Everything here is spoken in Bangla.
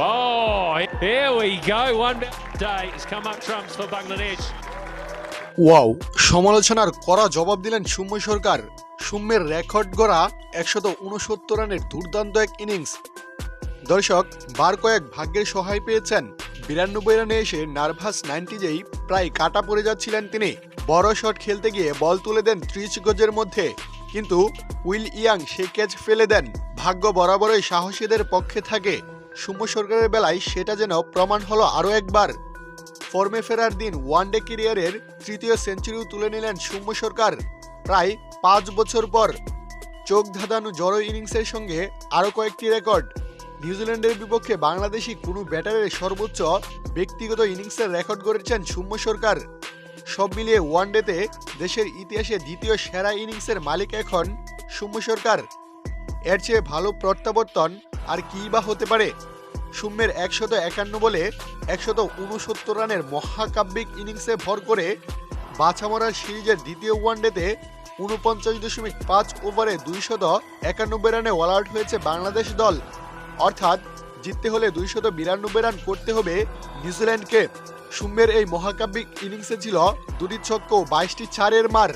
Oh, here we go. One day has come up trumps for Bangladesh. Wow সমালোচনার কড়া জবাব দিলেন সৌম্য সরকার। সৌম্যের রেকর্ড গড়া একশত উনসত্তর রানের দুর্দান্ত এক ইনিংস। দর্শক বার কয়েক ভাগ্যের সহায় পেয়েছেন। বিরানব্বই রানে এসে নার্ভাস নাইনটিজেই প্রায় কাটা পড়ে যাচ্ছিলেন তিনি। বড় শট খেলতে গিয়ে বল তুলে দেন ত্রিশ গজের মধ্যে। কিন্তু উইল ইয়াং সে ক্যাচ ফেলে দেন। ভাগ্য বরাবরই সাহসীদের পক্ষে থাকে। সৌম্য সরকারের বেলায় সেটা যেন প্রমাণ হলো আরও একবার। ফর্মে ফেরার দিন ওয়ানডে ক্যারিয়ারের তৃতীয় সেঞ্চুরিও তুলে নিলেন সৌম্য সরকার। প্রায় পাঁচ বছর পর চোখ ধাঁধানো জড়ো ইনিংসের সঙ্গে আরও কয়েকটি রেকর্ড। নিউজিল্যান্ডের বিপক্ষে বাংলাদেশি কোনো ব্যাটারের সর্বোচ্চ ব্যক্তিগত ইনিংসের রেকর্ড গড়েছেন সৌম্য সরকার। সব মিলিয়ে ওয়ানডেতে দেশের ইতিহাসে দ্বিতীয় সেরা ইনিংসের মালিক এখন সৌম্য সরকার। এর চেয়ে ভালো প্রত্যাবর্তন আর কী বা হতে পারে? সৌম্যের একশত একান্ন বলে একশত উনসত্তর রানের মহাকাব্যিক ইনিংসে ভর করে বাছামরার সিরিজের দ্বিতীয় ওয়ানডেতে উনপঞ্চাশ দশমিক পাঁচ ওভারে দুইশত একানব্বই রানে অল আউট হয়েছে বাংলাদেশ দল। অর্থাৎ জিততে হলে দুইশত বিরানব্বই রান করতে হবে নিউজিল্যান্ডকে। সৌম্যের এই মহাকাব্যিক ইনিংসে ছিল দুটি ছক্ক বাইশটি চারের মার।